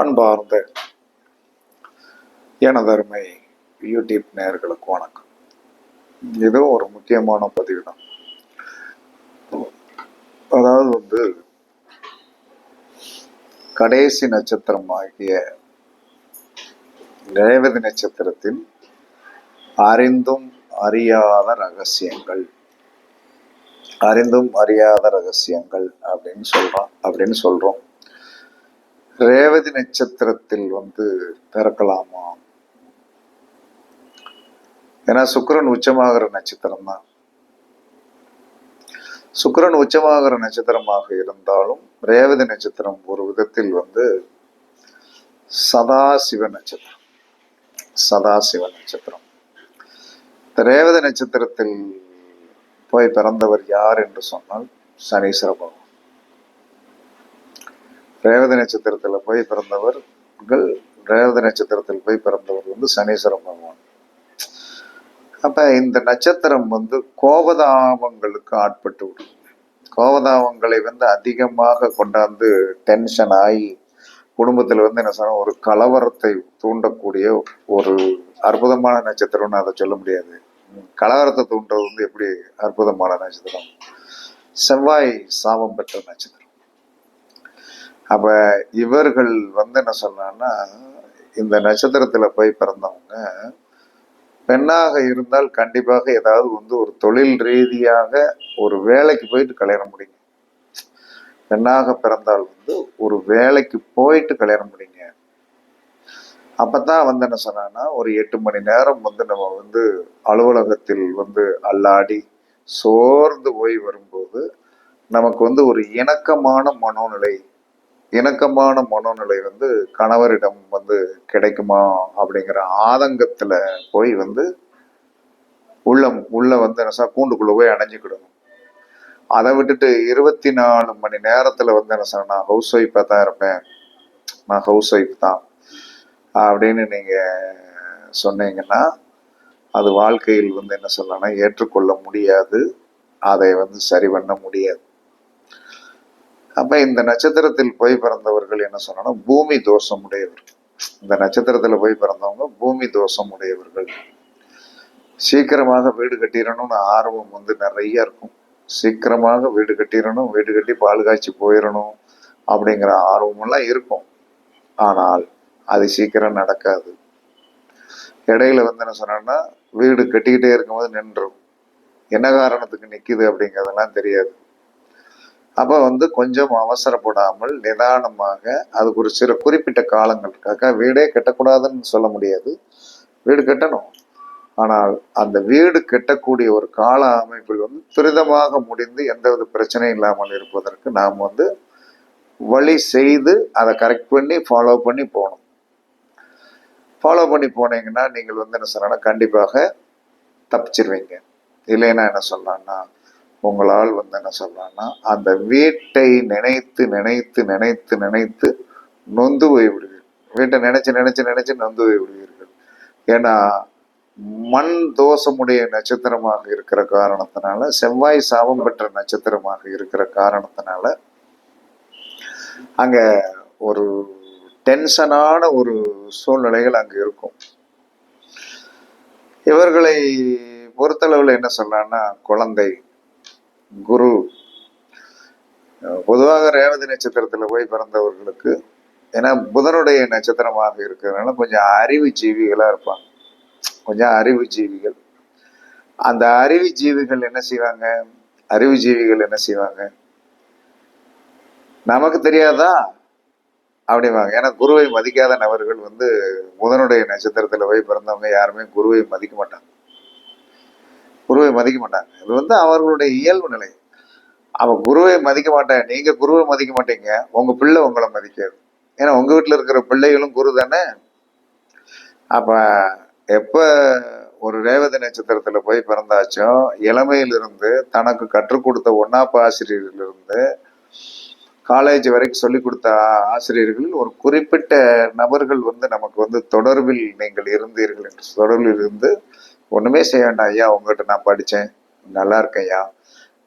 அன்பார்ந்த எனதருமை யூடியூப் நேயர்களுக்கு வணக்கம். இது ஒரு முக்கியமான பதிவு தான் அதாவது வந்து கடைசி நட்சத்திரம் ஆகிய ரேவதி நட்சத்திரத்தின் அறிந்தும் அறியாத ரகசியங்கள் அறிந்தும் அறியாத ரகசியங்கள் அப்படின்னு சொல்றான் அப்படின்னு சொல்றோம். ரேவதி நட்சத்திரத்தில் வந்து பிறக்கலாமா? ஏன்னா சுக்கரன் உச்சமாகிற நட்சத்திரம் தான் சுக்கிரன் உச்சமாகிற நட்சத்திரமாக இருந்தாலும் ரேவதி நட்சத்திரம் ஒரு விதத்தில் வந்து சதாசிவ நட்சத்திரம். சதாசிவ நட்சத்திரம். இந்த ரேவதி நட்சத்திரத்தில் போய் பிறந்தவர் யார் என்று சொன்னால் சனீஸ்வர பகவான் ரேவதி நட்சத்திரத்தில் போய் பிறந்தவர்கள் ரேவதி நட்சத்திரத்தில் போய் பிறந்தவர் வந்து சனீஸ்வர பகவான். அப்போ இந்த நட்சத்திரம் வந்து கோபதாபங்களுக்கு ஆட்பட்டு விடும். கோபதாபங்களை வந்து அதிகமாக கொண்டாந்து டென்ஷன் ஆகி குடும்பத்தில் வந்து என்ன சொன்ன ஒரு கலவரத்தை தூண்டக்கூடிய ஒரு அற்புதமான நட்சத்திரம்னு அதை சொல்ல முடியாது. கலவரத்தை தூண்டுறது வந்து எப்படி அற்புதமான நட்சத்திரம்? செவ்வாய் சாபம் பெற்ற நட்சத்திரம். அப்ப இவர்கள் வந்து என்ன சொன்னான்னா இந்த நட்சத்திரத்துல போய் பிறந்தவங்க பெண்ணாக இருந்தால் கண்டிப்பாக ஏதாவது வந்து ஒரு தொழில் ரீதியாக ஒரு வேலைக்கு போயிட்டு கல்யாணம் முடியுங்க பெண்ணாக பிறந்தால் வந்து ஒரு வேலைக்கு போயிட்டு கல்யாணம் முடியுங்க அப்பதான் வந்து என்ன சொன்னான்னா ஒரு எட்டு மணி நேரம் வந்து நம்ம வந்து அலுவலகத்தில் வந்து அல்லாடி சோர்ந்து போய் வரும்போது நமக்கு வந்து ஒரு இணக்கமான மனோநிலை இணக்கமான மனோநிலை வந்து கணவரிடம் வந்து கிடைக்குமா அப்படிங்கிற ஆதங்கத்துல போய் வந்து உள்ளம் உள்ள வந்து என்ன சொன்னா, கூண்டுக்குள்ள போய் அடைஞ்சுக்கிடணும் அதை விட்டுட்டு இருபத்தி நாலு மணி நேரத்துல வந்து என்ன சார் நான் ஹவுஸ் ஒய்ஃபா தான் இருப்பேன். நான் ஹவுஸ் ஒய்ஃப் தான். அப்படின்னு நீங்க சொன்னீங்கன்னா அது வாழ்க்கையில் வந்து என்ன சொல்லலாம் ஏற்றுக்கொள்ள முடியாது. அதை வந்து சரி பண்ண முடியாது. அப்ப இந்த நட்சத்திரத்தில் போய் பிறந்தவர்கள் என்ன சொன்னா பூமி தோஷம் உடையவர்கள் இந்த நட்சத்திரத்துல போய் பிறந்தவங்க பூமி தோஷம் உடையவர்கள் சீக்கிரமாக வீடு கட்டிடணும்னு ஆர்வம் வந்து நிறைய இருக்கும். சீக்கிரமாக வீடு கட்டிடணும் வீடு கட்டி பால் காய்ச்சி போயிடணும் அப்படிங்கிற ஆர்வமெல்லாம் இருக்கும். ஆனால் அது சீக்கிரம் நடக்காது. இடையில வந்து என்ன சொன்னா வீடு கட்டிக்கிட்டே இருக்கும்போது நின்றும் என்ன காரணத்துக்கு நிற்கிது அப்படிங்கிறதெல்லாம் தெரியாது. அப்போ வந்து கொஞ்சம் அவசரப்படாமல் நிதானமாக அதுக்கு ஒரு சில குறிப்பிட்ட காலங்களுக்காக வீடே கட்டக்கூடாதுன்னு சொல்ல முடியாது. வீடு கட்டணும். ஆனால் அந்த வீடு கட்டக்கூடிய ஒரு கால அமைப்பில் வந்து துரிதமாக முடிந்து எந்தவித பிரச்சனையும் இல்லாமல் இருப்பதற்கு நாம் வந்து வழி செய்து அதை கரெக்ட் பண்ணி ஃபாலோ பண்ணி போகணும். ஃபாலோ பண்ணி போனீங்கன்னா நீங்கள் வந்து என்ன சொன்னால் கண்டிப்பாக தப்பிச்சிருவீங்க. இல்லைன்னா என்ன சொல்லலாம்னா உங்களால் வந்து என்ன சொல்லலாம்னா அந்த வீட்டை நினைத்து நினைத்து நினைத்து நினைத்து நொந்து போய் விடுவீர்கள் வீட்டை நினைச்சு நினைச்சு நினைச்சு நொந்து போய் விடுவீர்கள் ஏன்னா மண் தோஷமுடைய நட்சத்திரமாக இருக்கிற காரணத்தினால செவ்வாய் சாபம் பெற்ற நட்சத்திரமாக இருக்கிற காரணத்தினால அங்க ஒரு டென்ஷனான ஒரு சூழ்நிலைகள் அங்கே இருக்கும். இவர்களை பொறுத்தளவில் என்ன சொல்லலாம்னா குழந்தை குரு. பொதுவாக ரேவதி நட்சத்திரத்தில் போய் பிறந்தவர்களுக்கு ஏன்னா புதனுடைய நட்சத்திரமாக இருக்கிறதுனால கொஞ்சம் அறிவு ஜீவிகளாக இருப்பாங்க. கொஞ்சம் அறிவு ஜீவிகள். அந்த அறிவு ஜீவிகள் என்ன செய்வாங்க? அறிவு ஜீவிகள் என்ன செய்வாங்க? நமக்கு தெரியாதா? அப்படிவாங்க ஏன்னா குருவை மதிக்காத நபர்கள் வந்து புதனுடைய நட்சத்திரத்தில் போய் பிறந்தவங்க யாருமே குருவை மதிக்க மாட்டாங்க. குருவை மதிக்க மாட்டாங்க. இது வந்து அவர்களுடைய இயல்பு நிலை. அவன் குருவை மதிக்க மாட்டேன். நீங்க குருவை மதிக்க மாட்டீங்க. உங்க பிள்ளை உங்களை மதிக்காது. ஏன்னா உங்க வீட்டுல இருக்கிற பிள்ளைகளும் குரு தானே? அப்ப எப்ப ஒரு ரேவதி நட்சத்திரத்துல போய் பிறந்தாச்சும் இளமையிலிருந்து தனக்கு கற்றுக் கொடுத்த ஒன்னாப்பு ஆசிரியர்களிருந்து காலேஜ் வரைக்கும் சொல்லிக் கொடுத்த ஆசிரியர்கள் ஒரு குறிப்பிட்ட நபர்கள் வந்து நமக்கு வந்து தொடர்பில் நீங்கள் இருந்தீர்கள் என்று தொடர்பில் இருந்து ஒன்றுமே செய்ய வேண்டாம் ஐயா உங்ககிட்ட நான் படித்தேன் நல்லா இருக்கேன் ஐயா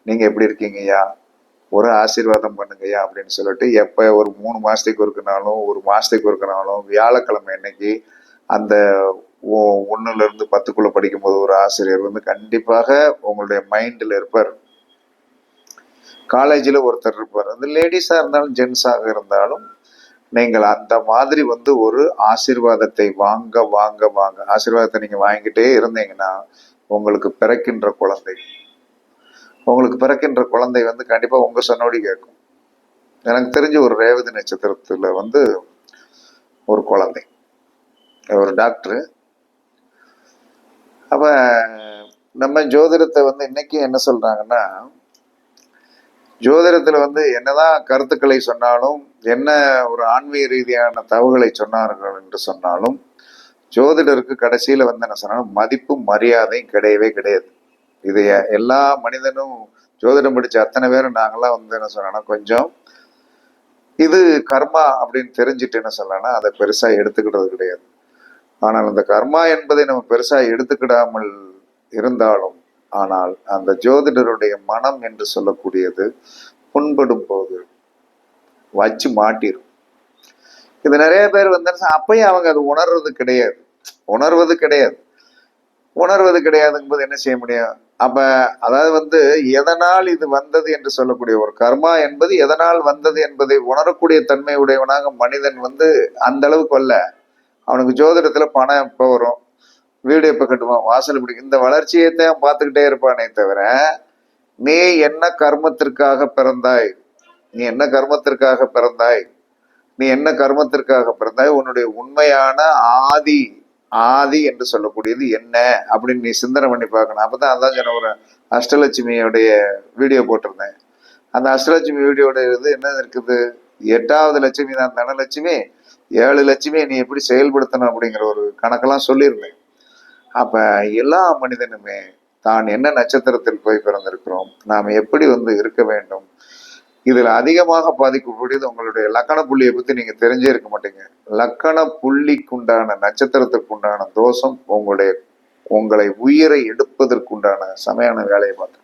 நீங்கள் எப்படி இருக்கீங்க ஐயா ஒரு ஆசீர்வாதம் பண்ணுங்கய்யா அப்படின்னு சொல்லிட்டு எப்போ ஒரு மூணு மாதத்துக்கு ஒருக்குனாலும் ஒரு மாதத்துக்கு ஒருக்குனாலும் வியாழக்கிழமை இன்னைக்கு அந்த ஒ- பத்துக்குள்ளே படிக்கும்போது ஒரு ஆசிரியர் வந்து கண்டிப்பாக உங்களுடைய மைண்டில் இருப்பார். காலேஜில் ஒருத்தர் இருப்பார். அந்த லேடிஸாக இருந்தாலும் ஜென்ஸாக இருந்தாலும் நீங்கள் அந்த மாதிரி வந்து ஒரு ஆசிர்வாதத்தை வாங்க வாங்க வாங்க. ஆசீர்வாதத்தை நீங்கள் வாங்கிக்கிட்டே இருந்தீங்கன்னா உங்களுக்கு பிறக்கின்ற குழந்தை. உங்களுக்கு பிறக்கின்ற குழந்தை வந்து கண்டிப்பாக உங்கள் சொன்னோடி கேட்கும். எனக்கு தெரிஞ்ச ஒரு ரேவதி நட்சத்திரத்தில் வந்து ஒரு குழந்தை. ஒரு டாக்டரு. அப்போ நம்ம ஜோதிடத்தை வந்து இன்னைக்கு என்ன சொல்கிறாங்கன்னா ஜோதிடத்தில் வந்து என்னதான் கருத்துக்களை சொன்னாலும் என்ன ஒரு ஆன்மீக ரீதியான தகவல்களை சொன்னார்கள் என்று சொன்னாலும் ஜோதிடருக்கு கடைசியில் வந்து என்ன சொன்னாலும் மதிப்பும் மரியாதையும் கிடையவே கிடையாது. இது எல்லா மனிதனும் ஜோதிடம் படித்த அத்தனை பேரும் நாங்களாம் வந்து என்ன சொன்னோன்னா கொஞ்சம் இது கர்மா அப்படின்னு தெரிஞ்சுட்டு என்ன சொல்லலாம்னா அதை பெருசாக எடுத்துக்கிட்டது கிடையாது. ஆனால் அந்த கர்மா என்பதை நம்ம பெருசாக எடுத்துக்கிடாமல் இருந்தாலும் ஆனால் அந்த ஜோதிடருடைய மனம் என்று சொல்லக்கூடியது புண்படும் போது வச்சு மாட்டிடும் இது நிறைய பேர் வந்து அப்பயும் அவங்க அது உணர்வது கிடையாது. உணர்வது கிடையாது. உணர்வது கிடையாதுங்கும்போது என்ன செய்ய முடியும்? அப்ப அதாவது வந்து எதனால் இது வந்தது என்று சொல்லக்கூடிய ஒரு கர்மா என்பது எதனால் வந்தது என்பதை உணரக்கூடிய தன்மை உடையவனாக மனிதன் வந்து அந்த அளவுக்கு அல்ல. அவனுக்கு ஜோதிடத்துல பணம் எப்போ வரும்? வீடு எப்போ கட்டுவான் வாசல் பிடிக்கும். இந்த வளர்ச்சியை தான் பார்த்துக்கிட்டே இருப்பானே தவிர நீ என்ன கர்மத்திற்காக பிறந்தாய்? நீ என்ன கர்மத்திற்காக பிறந்தாய்? நீ என்ன கர்மத்திற்காக பிறந்தாய்? உன்னுடைய உண்மையான ஆதி ஆதி என்று சொல்லக்கூடியது என்ன? அப்படின்னு நீ சிந்தனை பண்ணி பார்க்கணும். அப்பதான் அதான் சொன்ன ஒரு அஷ்டலட்சுமியோடைய வீடியோ போட்டிருந்தேன். அந்த அஷ்டலட்சுமி வீடியோட இது என்ன இருக்குது? எட்டாவது லட்சுமி தான் தனலட்சுமி. ஏழு லட்சுமி நீ எப்படி செயல்படுத்தணும் அப்படிங்கிற ஒரு கணக்கெல்லாம் சொல்லியிருந்தேன். அப்ப எல்லா மனிதனுமே தான் என்ன நட்சத்திரத்தில் போய் பிறந்திருக்கிறோம்? நாம் எப்படி வந்து இருக்க வேண்டும்? இதுல அதிகமாக பாதிக்கக்கூடியது உங்களுடைய லக்கண புள்ளியை பத்தி நீங்க தெரிஞ்சே இருக்க மாட்டீங்க. லக்கண புள்ளிக்குண்டான நட்சத்திரத்திற்குண்டான தோஷம் உங்களுடைய உங்களை உயிரை எடுப்பதற்குண்டான சமையான வேலையை பார்த்து.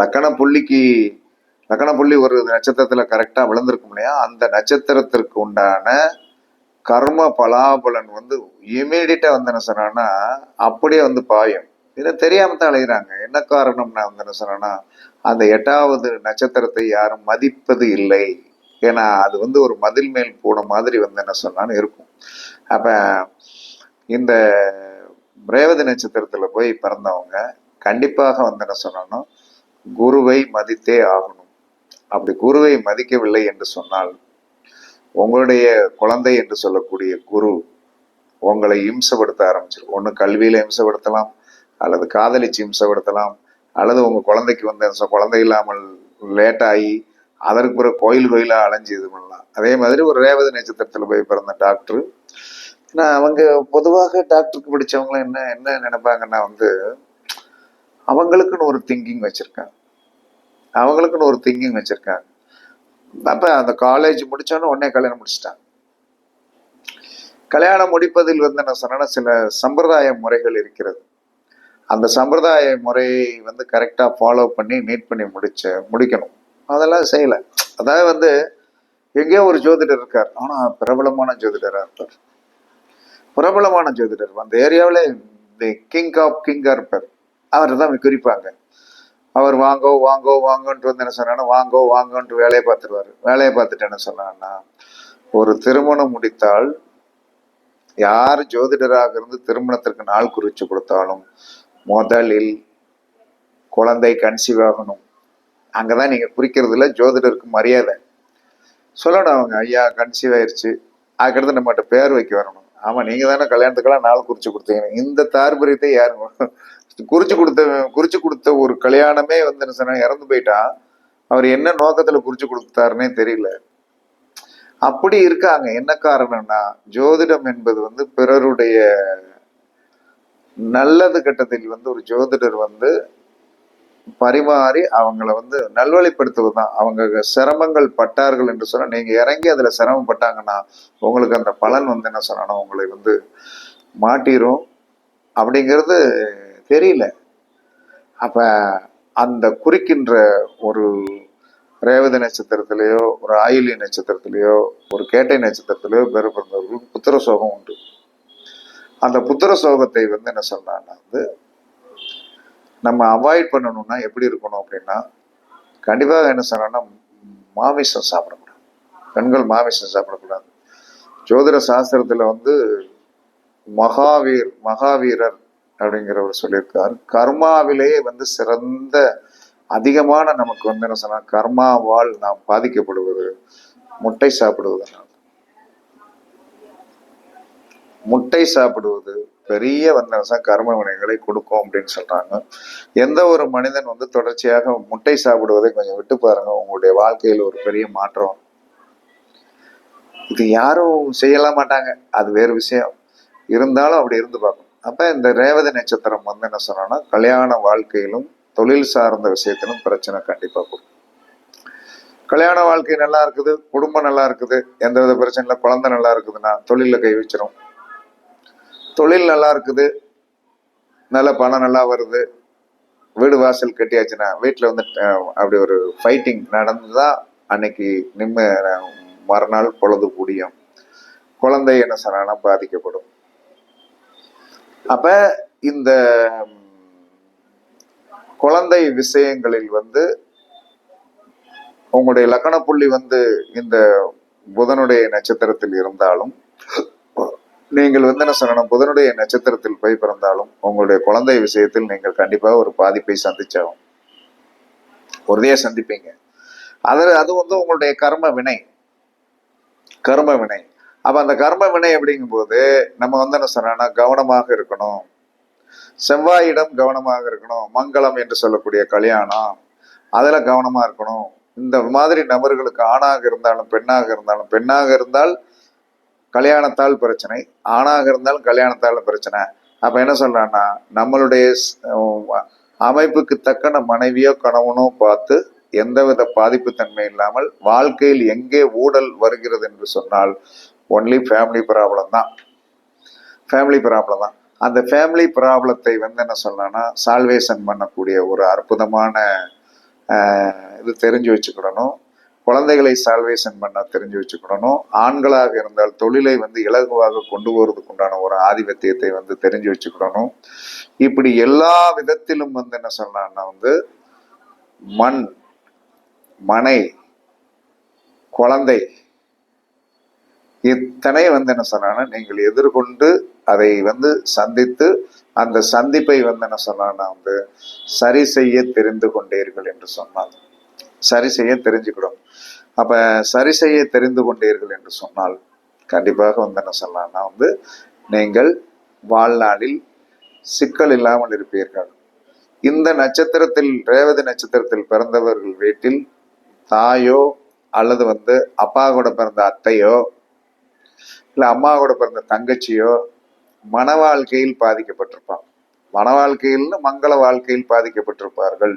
லக்கண புள்ளிக்கு லக்கண புள்ளி ஒரு நட்சத்திரத்துல கரெக்டா விழுந்திருக்கும் இல்லையா? அந்த நட்சத்திரத்திற்கு உண்டான கர்ம பலாபலன் வந்து இமீடியட்டா வந்து என்ன சொன்னான்னா அப்படியே வந்து பாயும். இதை தெரியாம தான் அலைகிறாங்க என்ன காரணம்னா வந்து என்ன சொன்னா அந்த எட்டாவது நட்சத்திரத்தை யாரும் மதிப்பது இல்லை. ஏன்னா அது வந்து ஒரு மதில் மேல் போன மாதிரி வந்து என்ன சொன்னான்னு இருக்கும். அப்ப இந்த ரேவதி நட்சத்திரத்துல போய் பிறந்தவங்க கண்டிப்பாக வந்து என்ன சொன்னாலும் குருவை மதித்தே ஆகணும். அப்படி குருவை மதிக்கவில்லை என்று சொன்னால் உங்களுடைய குழந்தை என்று சொல்லக்கூடிய குரு உங்களை இம்சப்படுத்த ஆரம்பிச்சிடும் ஒன்று கல்வியில இம்சப்படுத்தலாம் அல்லது காதலிச்சு இம்சப்படுத்தலாம் அல்லது உங்கள் குழந்தைக்கு வந்து குழந்தை இல்லாமல் லேட்டாகி அதற்கு பிறகு கோயில் கோயிலாக அலைஞ்சு இது பண்ணலாம். அதே மாதிரி ஒரு ரேவதி நட்சத்திரத்தில் போய் பிறந்த டாக்டர். ஏன்னா அவங்க பொதுவாக டாக்டருக்கு படிச்சவங்க என்ன என்ன நினைப்பாங்கன்னா வந்து அவங்களுக்குன்னு ஒரு திங்கிங் வச்சுருக்காங்க. அவங்களுக்குன்னு ஒரு திங்கிங் வச்சுருக்காங்க. அப்போ அந்த காலேஜ் முடிச்சோன்னு உடனே கல்யாணம் முடிச்சிட்டாங்க. கல்யாணம் முடிப்பதில் வந்து என்ன சொன்னேன்னா சில சம்பிரதாய முறைகள் இருக்கிறது. அந்த சம்பிரதாய முறையை வந்து கரெக்டா ஃபாலோ பண்ணி நீட் பண்ணி முடிச்ச முடிக்கணும். அதெல்லாம் செய்யல. அதாவது வந்து எங்கேயோ ஒரு ஜோதிடர் இருக்கார். ஆனா பிரபலமான ஜோதிடரா இருப்பார். பிரபலமான ஜோதிடர். அந்த ஏரியாவில் தி கிங் ஆஃப் கிங்காக இருப்பார். அவர் தான் குறிப்பாங்க. அவர் வாங்கோ வாங்கோ வாங்கோன்ட்டு வந்து என்ன சொன்னான்னா வாங்கோ வாங்கோன்ட்டு வேலையை பார்த்துருவாரு. வேலையை பார்த்துட்டு என்ன சொன்னான்னா ஒரு திருமணம் முடித்தால் யார் ஜோதிடராக இருந்து திருமணத்திற்கு நாள் குறித்து கொடுத்தாலும் முதலில் குழந்தை கன்சீவ் ஆகணும் அங்கே தான் நீங்கள் குறிக்கிறதுல ஜோதிடருக்கு மரியாதை. சொல்லணும் அவங்க ஐயா கன்சீவ் ஆயிடுச்சு அதுக்கடுத்து நம்மகிட்ட பேர் வைக்க வரணும். ஆமாம் நீங்கள் தானே கல்யாணத்துக்கெல்லாம் நாள் குறித்து கொடுத்தீங்க இந்த தார்பரியத்தை யாரும் குறித்து கொடுத்த குறித்து கொடுத்த ஒரு கல்யாணமே வந்து என்ன இறந்து போயிட்டா? அவர் என்ன நோக்கத்தில் குறித்து கொடுத்தாருன்னே தெரியல. அப்படி இருக்காங்க. என்ன காரணம்னா ஜோதிடம் என்பது வந்து பிறருடைய நல்லது கட்டத்தில் வந்து ஒரு ஜோதிடர் வந்து பரிமாறி அவங்கள வந்து நல்வழிப்படுத்துவது தான் அவங்க சிரமங்கள் பட்டார்கள் என்று சொன்னால் நீங்கள் இறங்கி அதில் சிரமப்பட்டாங்கன்னா உங்களுக்கு அந்த பலன் வந்து என்ன சொல்லணும்? உங்களை வந்து மாட்டிரும் அப்படிங்கிறது தெரியல. அப்போ அந்த குறிக்கின்ற ஒரு ரேவதி நட்சத்திரத்திலேயோ ஒரு ஆயுளி நட்சத்திரத்திலேயோ ஒரு கேட்டை நட்சத்திரத்திலேயோ பேர் புத்திர சோகம் உண்டு. அந்த புத்திர சோகத்தை வந்து என்ன சொல்றாங்கன்னா வந்து நம்ம அவாய்ட் பண்ணணும்னா எப்படி இருக்கணும் அப்படின்னா கண்டிப்பாக என்ன சொல்றேன்னா மாமிசம் சாப்பிடக்கூடாது. பெண்கள் மாமிசம் சாப்பிடக்கூடாது. ஜோதிட சாஸ்திரத்துல வந்து மகாவீர் மகாவீரர் அப்படிங்கிறவர் சொல்லியிருக்கார். கர்மாவிலேயே வந்து சிறந்த அதிகமான நமக்கு வந்து என்ன சொன்னா கர்மாவால் நாம் பாதிக்கப்படுவது முட்டை சாப்பிடுவதனால் முட்டை சாப்பிடுவது பெரிய வந்து கர்ம வினைகளை கொடுக்கும் அப்படின்னு சொல்றாங்க. எந்த ஒரு மனிதன் வந்து தொடர்ச்சியாக முட்டை சாப்பிடுவதை கொஞ்சம் விட்டு பாருங்க. உங்களுடைய வாழ்க்கையில் ஒரு பெரிய மாற்றம். இது யாரும் செய்யலாம் மாட்டாங்க. அது வேறு விஷயம். இருந்தாலும் அப்படி இருந்து பார்க்கணும். அப்ப இந்த ரேவதி நட்சத்திரம் வந்து என்ன சொன்னோம்னா கல்யாண வாழ்க்கையிலும் தொழில் சார்ந்த விஷயத்திலும் பிரச்சனை கண்டிப்பா கொடுக்கும். கல்யாண வாழ்க்கை நல்லா இருக்குது குடும்பம் நல்லா இருக்குது எந்த வித பிரச்சனை இல்லை குழந்தை நல்லா இருக்குதுன்னா தொழில கை வச்சிரும். தொழில் நல்லா இருக்குது. நல்ல பணம் நல்லா வருது. வீடு வாசல் கட்டியாச்சுன்னா வீட்டில் வந்து அப்படி ஒரு ஃபைட்டிங் நடந்து தான் அன்னைக்கு நிம்ம மறுநாள் பொழுது முடியும். குழந்தை என்ன சொன்னா பாதிக்கப்படும். அப்போ இந்த குழந்தை விஷயங்களில் வந்து உங்களுடைய லக்கண புள்ளி வந்து இந்த புதனுடைய நட்சத்திரத்தில் இருந்தாலும் நீங்கள் வந்து என்ன சொல்லணும்? புதனுடைய நட்சத்திரத்தில் போய் பிறந்தாலும் உங்களுடைய குழந்தை விஷயத்தில் நீங்கள் கண்டிப்பாக ஒரு பாதிப்பை சந்திச்சாகும் உறுதியாக சந்திப்பீங்க. அது அது வந்து உங்களுடைய கர்ம வினை. கர்ம வினை. அப்போ அந்த கர்ம வினை அப்படிங்கும்போது நம்ம வந்து என்ன சொன்னா கவனமாக இருக்கணும். செவ்வாயிடம் கவனமாக இருக்கணும். மங்களம் என்று சொல்லக்கூடிய கல்யாணம் அதில் கவனமாக இருக்கணும். இந்த மாதிரி நபர்களுக்கு ஆணாக இருந்தாலும் பெண்ணாக இருந்தாலும் பெண்ணாக இருந்தால் கல்யாணத்தால் பிரச்சனை ஆணாக இருந்தாலும் கல்யாணத்தால் பிரச்சனை. அப்போ என்ன சொல்கிறான்னா நம்மளுடைய அமைப்புக்கு தக்கன மனைவியோ கணவனோ பார்த்து எந்தவித பாதிப்பு தன்மை இல்லாமல் வாழ்க்கையில் எங்கே ஊழல் வருகிறது என்று சொன்னால் ஒன்லி ஃபேமிலி ப்ராப்ளம் தான். ஃபேமிலி ப்ராப்ளம் தான். அந்த ஃபேமிலி ப்ராப்ளத்தை வந்து என்ன சொல்லலாம்னா சால்வேஷன் பண்ணக்கூடிய ஒரு அற்புதமான இது தெரிஞ்சு வச்சுக்கிடணும். குழந்தைகளை சால்வேஷன் பண்ண தெரிஞ்சு வச்சுக்கணும். ஆண்களாக இருந்தால் தொழிலை வந்து இலகுவாக கொண்டு போகிறதுக்கு உண்டான ஒரு ஆதிபத்தியத்தை வந்து தெரிஞ்சு வச்சுக்கிடணும் இப்படி எல்லா விதத்திலும் வந்து என்ன சொன்னான்னா வந்து மண் மனை குழந்தை இத்தனை வந்து என்ன சொன்னான்னா நீங்கள் எதிர்கொண்டு அதை வந்து சந்தித்து அந்த சந்திப்பை வந்து என்ன சொன்னான்னா வந்து சரி செய்ய தெரிந்து கொண்டீர்கள் என்று சொன்னாங்க சரி செய்ய தெரிஞ்சுக்கிடும். அப்ப சரி செய்ய தெரிந்து கொண்டீர்கள் என்று சொன்னால் கண்டிப்பாக வந்து என்ன சொல்லலாம்னா வந்து நீங்கள் வாழ்நாளில் சிக்கல் இல்லாமல் இருப்பீர்கள். இந்த நட்சத்திரத்தில் ரேவதி நட்சத்திரத்தில் பிறந்தவர்கள் வீட்டில் தாயோ அல்லது வந்து அப்பா கூட பிறந்த அத்தையோ இல்லை அம்மா கூட பிறந்த தங்கச்சியோ மன வாழ்க்கையில் பாதிக்கப்பட்டிருப்பான் மன வாழ்க்கையில் மங்கள வாழ்க்கையில் பாதிக்கப்பட்டிருப்பார்கள்.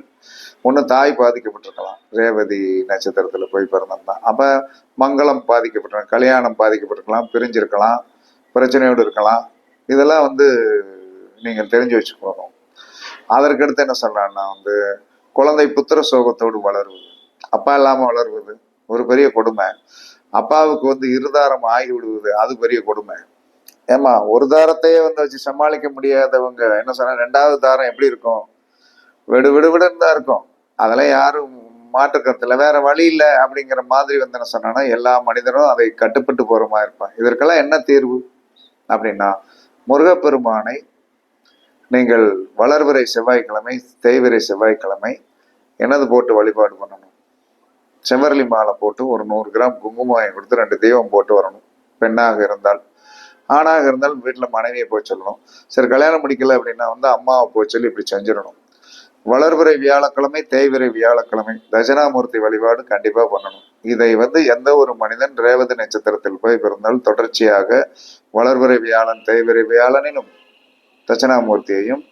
ஒன்று தாய் பாதிக்கப்பட்டிருக்கலாம். ரேவதி நட்சத்திரத்தில் போய் பிறந்திருந்தான் அப்போ மங்களம் பாதிக்கப்பட்டிருக்கலாம் கல்யாணம் பாதிக்கப்பட்டிருக்கலாம் பிரிஞ்சிருக்கலாம் பிரச்சனையோடு இருக்கலாம். இதெல்லாம் வந்து நீங்கள் தெரிஞ்சு வச்சுக்கணும். அதற்கடுத்து என்ன சொல்றான்னா வந்து குழந்தை புத்திர சோகத்தோடு வளருவது. அப்பா இல்லாமல் வளருவது ஒரு பெரிய கொடுமை. அப்பாவுக்கு வந்து இருதாரம் ஆகி விடுவது அது பெரிய கொடுமை. ஏமா ஒரு தாரத்தையே வந்து வச்சு சமாளிக்க முடியாதவங்க என்ன சொன்னா ரெண்டாவது தாரம் எப்படி இருக்கும்? விடு விடு விடுன்னு தான் இருக்கும். அதெல்லாம் யாரும் மாற்றுக்கருத்துல வேற வழி இல்லை அப்படிங்கிற மாதிரி வந்து என்ன சொன்னா எல்லா மனிதரும் அதை கட்டுப்பட்டு போற மாதிரி இருப்பான் இதற்கெல்லாம் என்ன தீர்வு அப்படின்னா முருகப்பெருமானை நீங்கள் வளர்வரை செவ்வாய்க்கிழமை தேய்விரை செவ்வாய்க்கிழமை எனது போட்டு வழிபாடு பண்ணணும்? செவ்வரளி மாலை போட்டு ஒரு நூறு கிராம் குங்குமம் வாங்கி கொடுத்து ரெண்டு தெய்வம் போட்டு வரணும். பெண்ணாக இருந்தால். ஆணாக இருந்தாலும் வீட்டில் மனைவியை போய் சொல்லணும். சரி கல்யாணம் முடிக்கல அப்படின்னா வந்து அம்மாவை போய் சொல்லி இப்படி செஞ்சிடணும். வளர்பிறை வியாழக்கிழமை தேய்விரை வியாழக்கிழமை தட்சிணாமூர்த்தி வழிபாடு கண்டிப்பாக பண்ணணும். இதை வந்து எந்த ஒரு மனிதன் ரேவதி நட்சத்திரத்தில் போய் பிறந்தால் தொடர்ச்சியாக வளர்பிறை வியாழன் தேய்விரை வியாழனிலும் தட்சிணாமூர்த்தியையும்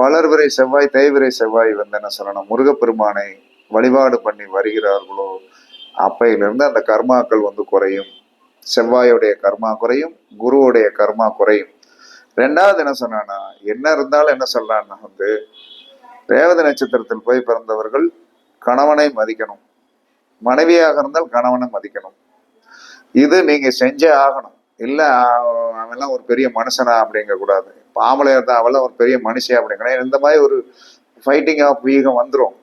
வளர்பிறை செவ்வாய் தேய்விரை செவ்வாய் வந்து என்ன சொல்லணும். முருகப்பெருமானை வழிபாடு பண்ணி வருகிறார்களோ அப்பையிலிருந்து அந்த கர்மாக்கள் வந்து குறையும். செவ்வாயோடைய கர்மா குறையும் குருவுடைய கர்மா குறையும். ரெண்டாவது என்ன சொன்னான்னா என்ன இருந்தாலும் என்ன சொல்லலான்னா வந்து ரேவதி நட்சத்திரத்தில் போய் பிறந்தவர்கள் கணவனை மதிக்கணும். மனைவியாக இருந்தால் கணவனை மதிக்கணும். இது நீங்க செஞ்சே ஆகணும். இல்லை அவெல்லாம் ஒரு பெரிய மனுஷனா அப்படிங்க கூடாது பாமலை இருந்தா அவெல்லாம் ஒரு பெரிய மனுஷன் அப்படிங்கிற இந்த மாதிரி ஒரு ஃபைட்டிங் ஆஃப் வீகம் வந்துடும்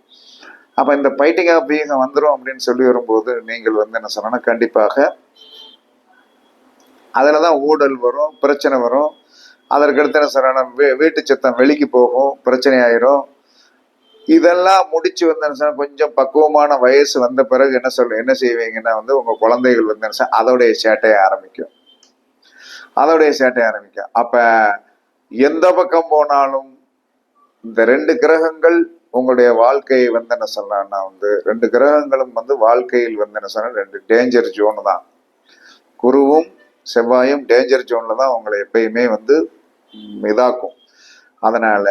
அப்ப இந்த ஃபைட்டிங் ஆஃப் வீகம் வந்துடும் அப்படின்னு சொல்லி வரும்போது நீங்கள் வந்து என்ன சொன்னா கண்டிப்பாக அதில் தான் ஊழல் வரும் பிரச்சனை வரும். அதற்கடுத்து என்ன சொன்னா வீ- வீட்டு சத்தம் வெளிக்கு போகும் பிரச்சனை ஆயிரும் இதெல்லாம் முடிச்சு வந்து கொஞ்சம் பக்குவமான வயசு வந்த பிறகு என்ன சொல்ல என்ன செய்வீங்கன்னா வந்து உங்க குழந்தைகள் வந்து என்ன அதோடைய சேட்டையை ஆரம்பிக்கும். அதோடைய சேட்டையை ஆரம்பிக்கும். அப்ப எந்த பக்கம் போனாலும் இந்த ரெண்டு கிரகங்கள் உங்களுடைய வாழ்க்கையை வந்து என்ன சொல்லலாம்னா வந்து ரெண்டு கிரகங்களும் வந்து வாழ்க்கையில் வந்து என்ன சொன்னா ரெண்டு டேஞ்சர் ஜோன் தான். குருவும் செவ்வாயும் டேஞ்சர் ஜோன்ல தான் அவங்களை எப்பயுமே வந்து இதாக்கும். அதனால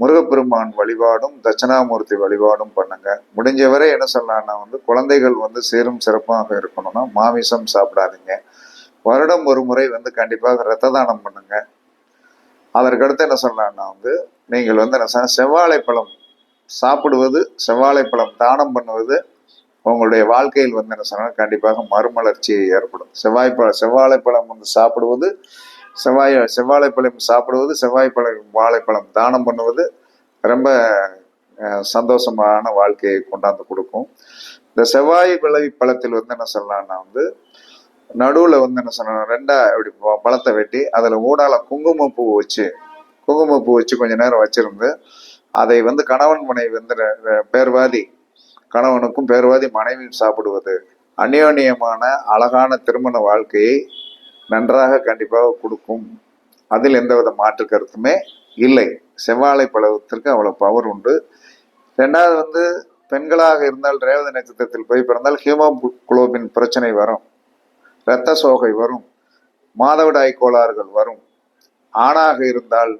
முருகப்பெருமான் வழிபாடும் தட்சிணாமூர்த்தி வழிபாடும் பண்ணுங்க. முடிஞ்சவரை என்ன சொல்லலாம்னா வந்து குழந்தைகள் வந்து சீரும் சிறப்பாக இருக்கணும்னா மாமிசம் சாப்பிடாதீங்க. வருடம் ஒரு முறை வந்து கண்டிப்பாக ரத்த தானம் பண்ணுங்க. அதற்கடுத்து என்ன சொல்லலாம்னா வந்து நீங்கள் வந்து என்ன செவ்வாழைப்பழம் சாப்பிடுவது செவ்வாழைப்பழம் தானம் பண்ணுவது உங்களுடைய வாழ்க்கையில் வந்து என்ன சொன்னால் கண்டிப்பாக மறுமலர்ச்சி ஏற்படும். செவ்வாய்ப்பழ செவ்வாழைப்பழம் வந்து சாப்பிடுவது செவ்வாய் செவ்வாழைப்பழம் சாப்பிடுவது செவ்வாய்ப்பழம் வாழைப்பழம் தானம் பண்ணுவது ரொம்ப சந்தோஷமான வாழ்க்கையை கொண்டாந்து கொடுக்கும். இந்த செவ்வாய் விளை பழத்தில் வந்து என்ன சொல்லலாம்னா வந்து நடுவில் வந்து என்ன சொல்லணும் ரெண்டா இப்படி ப- பழத்தை வெட்டி அதில் ஊடால குங்குமப்பூ வச்சு குங்குமப்பூ வச்சு கொஞ்ச நேரம் வச்சிருந்து அதை வந்து கணவன் மனைவி வந்து பேர்வாதி கணவனுக்கும் பேர்வாதி மனைவியும் சாப்பிடுவது அந்யோன்யமான அழகான திருமண வாழ்க்கையை நன்றாக கண்டிப்பாக கொடுக்கும். அதில் எந்தவித மாற்று கருத்துமே இல்லை. செவ்வாழை பழத்திற்கு அவ்வளோ பவர் உண்டு. ரெண்டாவது வந்து பெண்களாக இருந்தால் ரேவதி நட்சத்திரத்தில் போய் பிறந்தால் ஹீமோகுளோபின் பிரச்சனை வரும். இரத்த சோகை வரும். மாதவிடாய் கோளாறுகள் வரும். ஆணாக இருந்தால்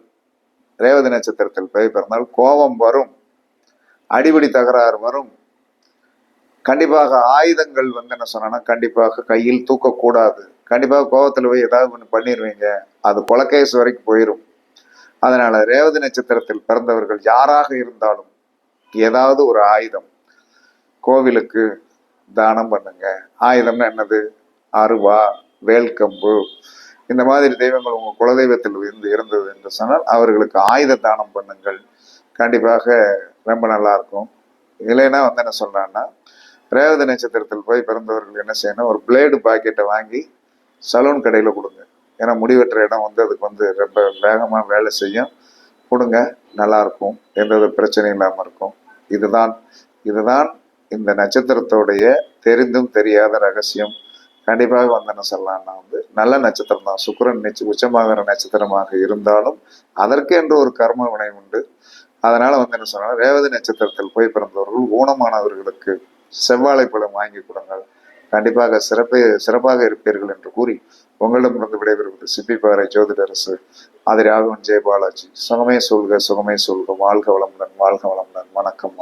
ரேவதி நட்சத்திரத்தில் போய் பிறந்தால் கோபம் வரும். அடிபடி தகராறு வரும். கண்டிப்பாக ஆயுதங்கள் வந்து என்ன சொன்னா கண்டிப்பாக கையில் தூக்கக்கூடாது. கண்டிப்பாக கோபத்தில் போய் ஏதாவது ஒன்று பண்ணிடுவீங்க அது கொலக்கேஸ் வரைக்கும் போயிடும் அதனால ரேவதி நட்சத்திரத்தில் பிறந்தவர்கள் யாராக இருந்தாலும் ஏதாவது ஒரு ஆயுதம் கோவிலுக்கு தானம் பண்ணுங்க. ஆயுதம்னா என்னது? அருவா வேல்கம்பு. இந்த மாதிரி தெய்வங்கள் உங்கள் குலதெய்வத்தில் இருந்து இருந்தது என்று சொன்னால் அவர்களுக்கு ஆயுத தானம் பண்ணுங்கள். கண்டிப்பாக ரொம்ப நல்லா இருக்கும். இல்லைன்னா வந்து என்ன சொல்கிறான்னா ரேவதி நட்சத்திரத்தில் போய் பிறந்தவர்கள் என்ன செய்யணும்? ஒரு பிளேடு பாக்கெட்டை வாங்கி சலூன் கடையில் கொடுங்க. ஏன்னா முடி வெட்டுற இடம் வந்து அதுக்கு வந்து ரொம்ப வேகமாக வேலை செய்யும். கொடுங்க நல்லாயிருக்கும் எந்த எந்தவித பிரச்சனையும் இல்லாமல் இருக்கும். இதுதான் இதுதான் இந்த நட்சத்திரத்தோடைய தெரிந்தும் தெரியாத ரகசியம். கண்டிப்பாக வந்தேன்னு சொல்லலாம்னா வந்து நல்ல நட்சத்திரம் தான். சுக்கரன் நிச்ச உச்சமாகிற நட்சத்திரமாக இருந்தாலும் அதற்கு என்று ஒரு கர்ம வினை உண்டு அதனால வந்து என்ன சொன்னால் ரேவதி நட்சத்திரத்தில் போய் பிறந்தவர்கள் ஊனமானவர்களுக்கு செவ்வாழை பழம் வாங்கி கொடுங்கள். கண்டிப்பாக சிறப்பை சிறப்பாக இருப்பீர்கள் என்று கூறி உங்களிடமிருந்து விடைபெறுவது சிப்பிப்பாறை ஜோதிடரசு ஆதிராகவன் ஜெயபாலாஜி. சுகமே சொல்க சுகமே சொல்க. வாழ்க வளமுடன் வாழ்க வளமுடன். வணக்கம்.